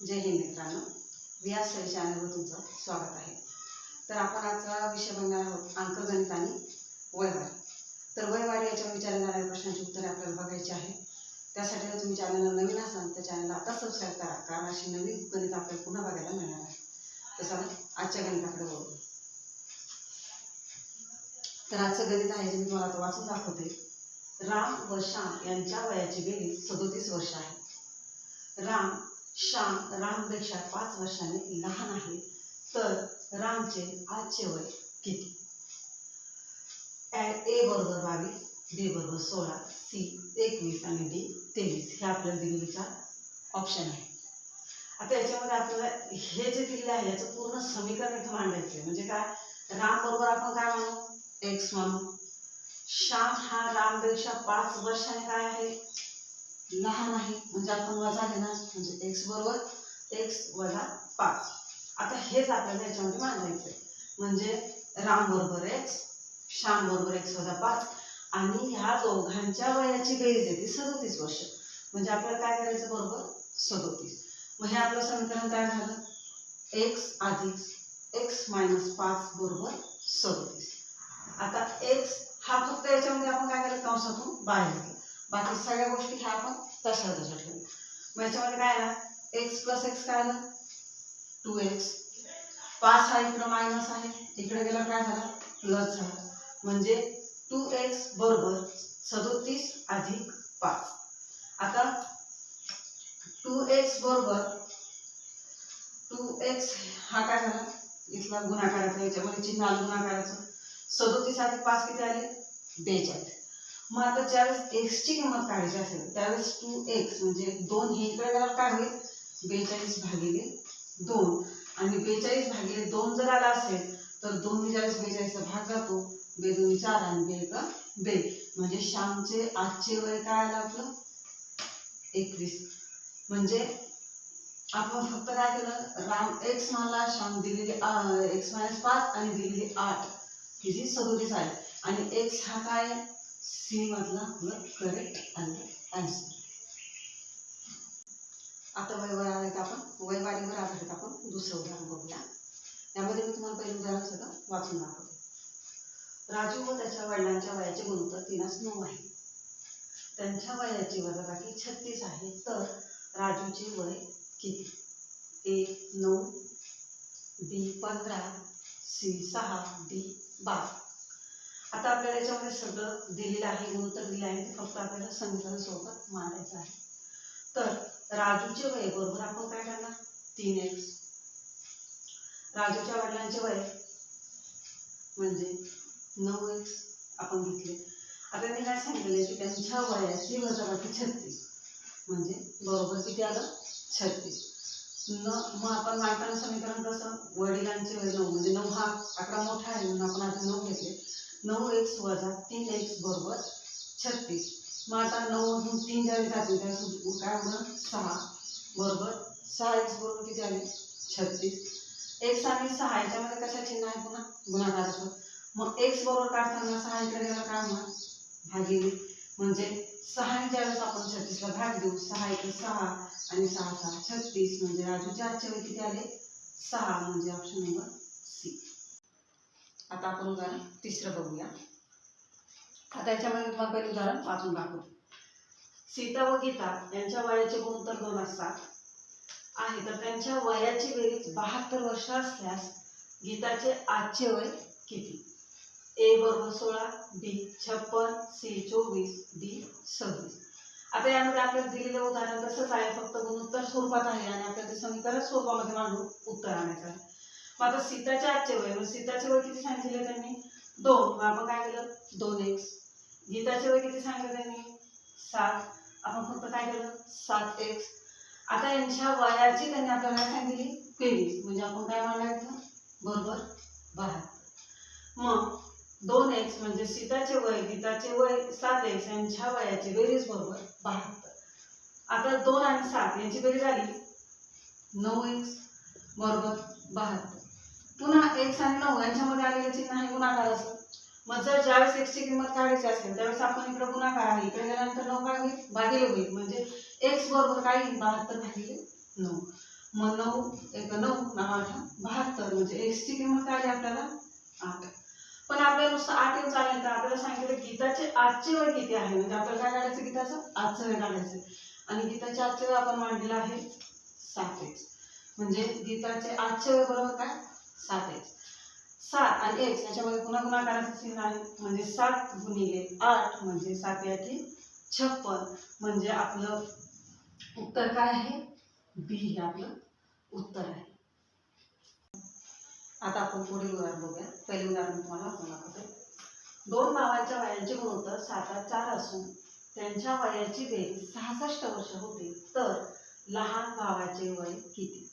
जय हिंद मित्रांनो. व्यास चॅनलवर तुमचं स्वागत आहे. तर आपण आजचा विषय बनणार आहोत अंकगणित आणि वयवारी. तर वयवारी याच्यावर विचारले जाणाऱ्या प्रश्नांची उत्तरे आपल्याला बघायची आहे त्यासाठी जर तुम्ही चॅनलला नवीन असाल तर चॅनलला आता सबस्क्राईब करा कारण अशी नवीन गणित आपल्याला पुन्हा बघायला मिळणार आहे. तसं आपण आजच्या गणिताकडे वळू. तर आजचं गणित आहे जे मी तुम्हाला आता वाचून दाखवते. राम व श्याम यांच्या वयाची बेरीज सदोतीस वर्ष आहे. राम श्याम रामपेक्षा पाच वर्षाने लहान आहे तर रामचे आजचे वय किती? ए बरोबर बावीस बी बरोबर सोळा सी एकवीस आणि डी तेवीस. हे आपल्याला दिलेले चार ऑप्शन आहे. आता याच्यामध्ये आपल्याला हे जे दिलेलं आहे याचं पूर्ण समीकरण इथं मांडायचं आहे म्हणजे काय? राम बरोबर आपण काय म्हणू? एक्स म्हणू. श्याम हा रामपेक्षा पाच वर्षाने काय आहे? लहान आहे. म्हणजे आपण वजा घेणार म्हणजे एक्स बरोबर एक्स वजा पाच. आता हेच आपल्याला याच्यामध्ये मांडायचं आहे म्हणजे राम बरोबर एक्स श्याम बरोबर एक्स वजा पाच. आणि ह्या दोघांच्या वयाची बेरीज आहे ती सदोतीस वर्ष. म्हणजे आपल्याला काय करायचं बरोबर? सदोतीस. मग हे आपलं समीकरण काय झालं? एक्स अधिक एक्स मायनस पाच बरोबर सदोतीस. आता एक्स हा फक्त याच्यामध्ये आपण काय केलं? कंसातून बाहेर घेतलं बाकी सगळ्या गोष्टी ह्या आपण तशा तशा ठेवू. मग याच्यामध्ये काय आला एक्स प्लस एक्स काय आलं? टू एक्स पाच हा इकडं मायनस आहे. इकडे गेला काय झाला? प्लस झाला. म्हणजे टू एक्स बरोबर सदोतीस अधिक पाच. आता टू एक्स बरोबर टू एक्स हा काय झाला? इथला गुणाकाराचा याच्यामध्ये चिन्ह आलं गुणाकाराचं. सदोतीस अधिक पाच किती आले? बेचाळीस. मग आता ज्यावेळेस एक्सची किंमत काढायची असेल त्यावेळेस टू एक्स म्हणजे दोन हे इकडे गेल्यावर काय होईल बेचाळीस भागिले दोन. आणि बेचाळीस भागिले दोन जर आला असेल तर दोन ज्यावेळेस बेचाळीसचा भाग जातो बे दोन चार आणि बे एक बे. म्हणजे श्यामचे आजचे वय काय आलं आपलं? एकवीस. म्हणजे आपण फक्त काय केलं? राम एक्स मानला श्याम दिलेली एक्स मायनस पाच आणि दिलेली आठ. ही जी सदोतीस आहे. आणि एक्स हा काय? सी मधला आपलं करेक्ट आन्सर आता वयवर आधारित आपण वयवारीवर आधारित आपण दुसरं उदाहरण बघूया. यामध्ये मी तुम्हाला पहिलं उदाहरण सगळं वाचून दाखवते. राजू व त्याच्या वडिलांच्या वयाचे गुणोत्तर तीनच नऊ आहे. त्यांच्या वयाची वजाबाकी छत्तीस आहे. तर राजूचे वय किती? ए नऊ बी पंधरा सी सहा डी बारा. आता आपल्याला याच्यामध्ये सगळं दिलेलं आहे गुणोत्तर दिलं आहे ते फक्त आपल्याला समीकरण सोबत मांडायचं आहे. तर राजूचे वय बरोबर आपण काय करणार? तीन एक्स राजूच्या वडिलांचे वय म्हणजे नऊ एक्स आपण घेतले. आता मी काय सांगितले की त्यांच्या वयाची वजाबाकी छत्तीस. म्हणजे बरोबर किती आलं? छत्तीस. न मग आपण मांडताना समीकरण कसं? वडिलांचे नऊ म्हणजे नऊ हा आकडा मोठा आहे म्हणून आपण आधी नऊ घेतले. नऊ एक्स वजा तीन एक्स बरोबर छत्तीस. मग आता नऊ तीन ज्यावेळी जातील त्यावेळेस काय होणार सहा बरोबर. सहा एक्स बरोबर किती आले? छत्तीस. एक्स आणि सहा याच्यामध्ये कशा चिन्ह आहे पुन्हा? गुणाकाराचं. मग एक्स बरोबर काढताना सहा इकडे गेला काय होणार भागिले. म्हणजे सहा ज्यावेळेस आपण छत्तीसला भाग देऊ सहा एक सहा आणि सहा सहा छत्तीस म्हणजे राजूच्या आजचे वेळी किती आले? सहा म्हणजे ऑप्शन नंबर सी आता आपण उदाहरण तिसरं बघूया. आता याच्यामध्ये तुम्हाला पहिले उदाहरण वाचून दाखवू सीता व गीता यांच्या वयाचे गुणोत्तर दोन असतात? आहे तर त्यांच्या वयाची बेरीज बहात्तर वर्ष असल्यास गीताचे आजचे वय किती? ए बरोबर सोळा बी छप्पन सी चोवीस डी सव्वीस. आता यामध्ये आपल्याला दिलेलं उदाहरण तसंच आहे फक्त गुणोत्तर स्वरूपात आहे आणि आपल्याला ते समीकरण स्वरूपामध्ये मांडून उत्तर आणायचं आहे. मग आता सीताच्या आजचे वय मग सीताचे वय किती सांगितले त्यांनी? दोन. मग आपण काय केलं? दोन एक्स गीताचे वय किती सांगितलं त्यांनी? सात. आपण फक्त काय केलं? सात एक्स आता यांच्या वयाची त्यांनी आपल्याला काय सांगितली? तेवीस. म्हणजे आपण काय मांडायचं? बरोबर बहात्तर मग दोन एक्स म्हणजे सीताचे वय गीताचे वय सात एक्स यांच्या वयाची बेरीज बरोबर बहात्तर. आता दोन आणि सात यांची बेरीज आली. नऊ एक्स बरोबर बहात्तर. पुन्हा एक्स आणि नऊ यांच्यामध्ये आलेलं चिन्ह आहे गुणाकाराचं मग जर ज्यावेळेस एक्सची किंमत काढायची असेल त्यावेळेस आपण इकडे गुणाकार आहे. इकडे गेल्यानंतर नऊ काय होईल भागिले होईल. म्हणजे एक्स बरोबर काय येईल? बहात्तर भागिले नऊ. मग नऊ एक नऊ नऊ आठ बहात्तर. म्हणजे एक्सची किंमत काय आली आपल्याला? आठ. पण आपल्याला नुसतं आठ येऊन चालेल तर आपल्याला सांगितलं गीताचे आजचे वय किती आहे? म्हणजे आपल्याला काय काढायचं गीताचं? आजचं वय काढायचं. आणि गीताचे आजचे वय आपण मांडलेलं आहे सात म्हणजे गीताचे आजचे वय बरोबर काय? सात सात आणि एक याच्यामध्ये पुन्हा गुणाकाराचं चिन्ह आहे. म्हणजे सात गुणिले आठ म्हणजे सात याची छप्पन. म्हणजे आपलं उत्तर काय आहे? बी हे आपलं उत्तर आहे. आता आपण पुढील उदाहरण बघूया. पहिले उदाहरण तुम्हाला आपण दाखवतो. दोन भावांच्या वयांचे गुणोत्तर सात आठ चार असून त्यांच्या वयाची बेरीज सहासष्ट वर्ष होते. तर लहान भावाचे वय किती?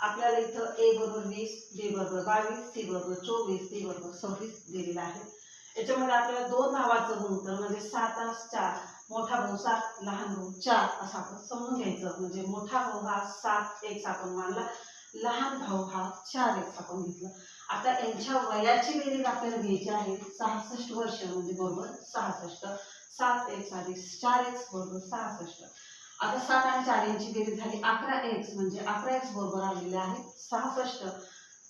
आपल्याला इथं ए बरोबर वीस बी बरोबर बावीस सी बरोबर चोवीस डी बरोबर सव्वीस दिलेलं आहे. याच्यामध्ये आपल्याला दोन भावाचं गुणोत्तर म्हणजे सात आठ चार मोठा भाऊ सात लहान भाऊ चार असं आपण समजून घ्यायचं. म्हणजे मोठा भाऊ हा सात एक आपण मानला. लहान भाऊ हा चार एक आपण घेतला. आता यांच्या वयाची बेरीज आपल्याला घ्यायची आहे सहासष्ट वर्ष म्हणजे बरोबर सहासष्ट. सात एक अधिक चार एक्स बरोबर सहासष्ट. आता सात आणि चार यांची बेरीज झाली अकरा एक्स म्हणजे अकरा एक्स बरोबर आलेले आहे सहासष्ट.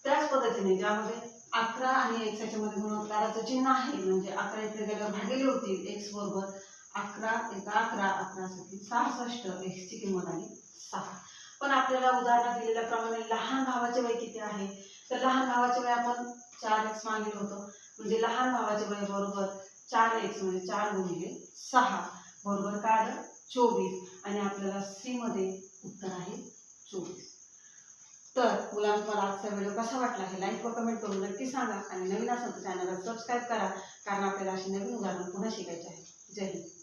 त्याच पद्धतीने ज्यामध्ये अकरा आणि एक्स याच्यामध्ये गुणोत्तराचं चिन्ह आहे म्हणजे अकरा इकडे गेल्यावर भागिले होतील एक्स बरोबर अकरा एका अकरा अकरासाठी सहासष्ट एक्सची किंमत आली सहा. पण आपल्याला उदाहरण दिलेल्याप्रमाणे लहान भावाचे वय किती आहे? तर लहान भावाचे वय आपण चार एक्स मागील होतं. म्हणजे लहान भावाचे वय बरोबर चार एक्स म्हणजे चार गुणिले सहा. बरोबर काय आलं? चोवीस. आणि आपल्याला सी मध्ये उत्तर आहे चोवीस. तर मुलांना तुम्हाला आजचा व्हिडिओ कसा वाटला हे लाईक व कमेंट करून नक्की सांगा. आणि नवीन असेल तर चॅनलला सबस्क्राईब करा. कारण आपल्याला अशी नवीन उदाहरण पुन्हा शिकायची आहे जय हिंद.